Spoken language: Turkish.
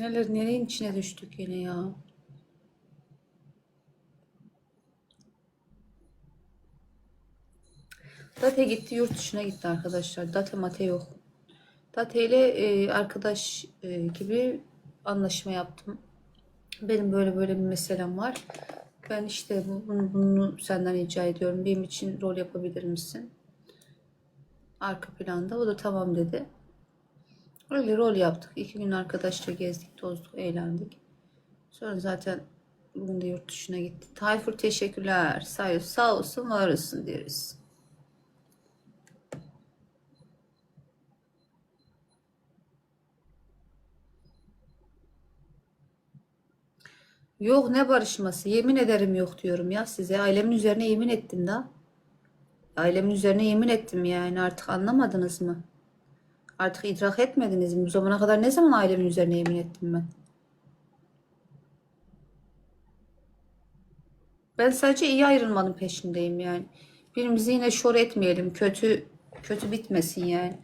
Neler nereyin içine düştük yine ya. Date gitti yurt dışına gitti arkadaşlar. Date mate yok. Date ile e, arkadaş e, gibi anlaşma yaptım. Benim böyle böyle bir meselem var. Ben işte bu- bunu, bunu senden rica ediyorum. Benim için rol yapabilir misin? Arka planda. O da tamam dedi. Öyle rol yaptık. İki gün arkadaşça gezdik, tozduk, eğlendik. Sonra zaten bugün de yurt dışına gitti. Tayfur teşekkürler. Sağ, sağ olsun, var olsun diyoruz. Yok ne barışması? Yemin ederim yok diyorum ya size. Ailemin üzerine yemin ettim da. Ailemin üzerine yemin ettim yani artık anlamadınız mı? Artık idrak etmediniz mi? Bu zamana kadar ne zaman ailemin üzerine yemin ettim ben? Ben sadece iyi ayrılmanın peşindeyim yani. Birbirimizi yine şor etmeyelim. Kötü kötü bitmesin yani.